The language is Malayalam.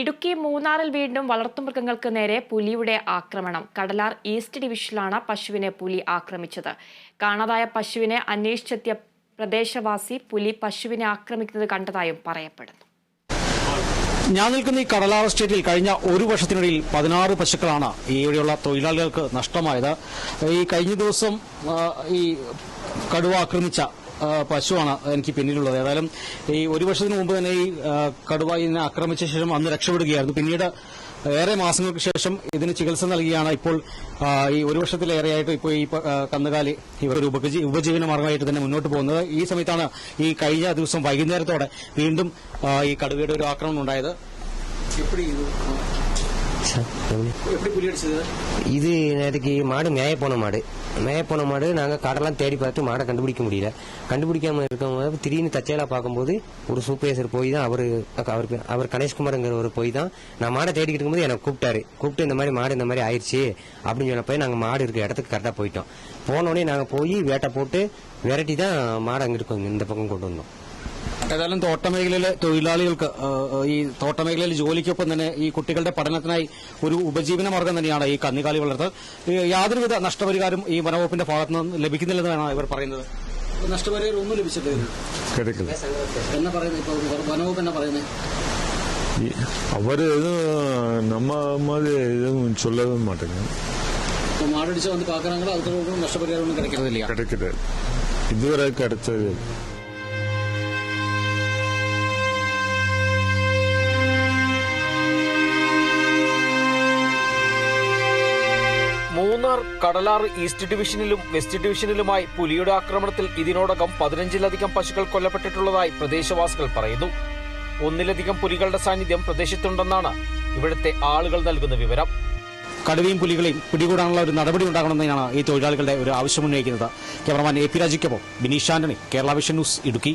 ഇടുക്കി മൂന്നാറിൽ വീണ്ടും വളർത്തുമൃഗങ്ങൾക്ക് നേരെ പുലിയുടെ ആക്രമണം. കടലാർ ഈസ്റ്റ് ഡിവിഷനിലാണ് പശുവിനെ പുലി ആക്രമിച്ചത്. കാണാതായ പശുവിനെ അന്വേഷിച്ചെത്തിയ പ്രദേശവാസി പുലി പശുവിനെ ആക്രമിക്കുന്നത് കണ്ടതായും പറയപ്പെടുന്നു. ഞാൻ നിൽക്കുന്ന ഈ കടലാർ എസ്റ്റേറ്റിൽ കഴിഞ്ഞ ഒരു വർഷത്തിനിടയിൽ പതിനാറ് പശുക്കളാണ് ഇവിടെയുള്ള തൊഴിലാളികൾക്ക് നഷ്ടമായത്. ഈ കഴിഞ്ഞ ദിവസം ഈ കടുവ ആക്രമിച്ച പശുവാണ് എനിക്ക് പിന്നീടുള്ളത് ഏതായാലും ഈ ഒരു വർഷത്തിന് മുമ്പ് തന്നെ ഈ കടുവായിനെ ആക്രമിച്ച ശേഷം അന്ന് രക്ഷപ്പെടുകയായിരുന്നു. പിന്നീട് ഏറെ മാസങ്ങൾക്ക് ശേഷം ഇതിന് ചികിത്സ നൽകിയാണ് ഇപ്പോൾ ഈ ഒരു വർഷത്തിലേറെയായിട്ട് ഇപ്പോൾ ഈ കന്നുകാലി ഇവർ ഉപജീവന മാർഗമായിട്ട് തന്നെ മുന്നോട്ട് പോകുന്നത്. ഈ സമയത്താണ് ഈ കഴിഞ്ഞ ദിവസം വൈകുന്നേരത്തോടെ വീണ്ടും ഈ കടുവയുടെ ഒരു ആക്രമണം ഉണ്ടായത്. இது நேற்றுக்கு மாடு மேய போன மாடு. மேய போன மாடு நாங்கள் காடெல்லாம் தேடி பார்த்து மாடை கண்டுபிடிக்க முடியல. கண்டுபிடிக்காம இருக்கும்போது திடீர்னு தச்சையில பார்க்கும்போது ஒரு சூப்பர்வைசர் போய் தான் அவர் அவர் அவர் கணேஷ்குமார்ங்கிறவர் போய் தான் நான் மாடை தேடிக்கிட்டு இருக்கும்போது எனக்கு கூப்பிட்டாரு. கூப்பிட்டு இந்த மாதிரி மாடு இந்த மாதிரி ஆயிடுச்சு அப்படின்னு சொன்னப்போ நாங்கள் மாடு இருக்க இடத்துக்கு கரெக்டாக போயிட்டோம். போனோடனே நாங்கள் போய் வேட்டை போட்டு விரட்டி தான் மாடை அங்கிட்டு இந்த பக்கம் கொண்டு வந்தோம். ഏതായാലും തോട്ടമേഖലയിലെ തൊഴിലാളികൾക്ക് ആ, ഈ തോട്ടമേഖലയിൽ ജോലിക്കൊപ്പം തന്നെ ഈ കുട്ടികളുടെ പഠനത്തിനായി ഒരു ഉപജീവന മാർഗം തന്നെയാണ് ഈ കന്നുകാലി വളർത്തൽ ഈ യാതൊരുവിധ നഷ്ടപരിഹാരം ഈ വനവകുപ്പിന്റെ ഭാഗത്ത് നിന്ന് ലഭിക്കുന്നില്ലെന്നാണ് ഇവർ പറയുന്നത് നഷ്ടപരിഹാരം ഒന്നും ലഭിച്ചിട്ടില്ല கிடைக்கல എന്നാ പറയുന്നത് ഇപ്പോൾ വനവകുപ്പ് എന്നാ പറയുന്നത് இ- அவர் எதுவும் நம்ம மாதிரி எதுவும் சொல்லவே மாட்டேங்க ഇപ്പോൾ മാടടിച്ച് വന്ന് പാക്കണങ്ങൾ അവർക്ക് നഷ്ടപരിഹാരം ഒന്നും കിടക്കുന്നതില്ല கிடைக்கிறது இதுவரை கிடைச்சது മലബാർ കടലാർ ഈസ്റ്റ് ഡിവിഷനിലും വെസ്റ്റ് ഡിവിഷനിലുമായി പുലിയുടെ ആക്രമണത്തിൽ ഇതിനോടകം പതിനഞ്ചിലധികം പശുക്കൾ കൊല്ലപ്പെട്ടിട്ടുള്ളതായി പ്രദേശവാസികൾ പറയുന്നു. ഒന്നിലധികം പുലികളുടെ സാന്നിധ്യം പ്രദേശത്തുണ്ടെന്നാണ് ഇവിടുത്തെ ആളുകൾ നൽകുന്ന വിവരം. കടുവയും പുലികളെയും പിടികൂടാനുള്ള ഒരു നടപടി ഉണ്ടാകണമെന്നാണ് ഈ തൊഴിലാളികളുടെ ഒരു ആവശ്യമുന്നയിക്കുന്നത് ക്യാമറമാൻ എ പി രാജിക്കൊപ്പം ബിനീഷ് ആന്റണി കേരള വിഷൻ ന്യൂസ് ഇടുക്കി.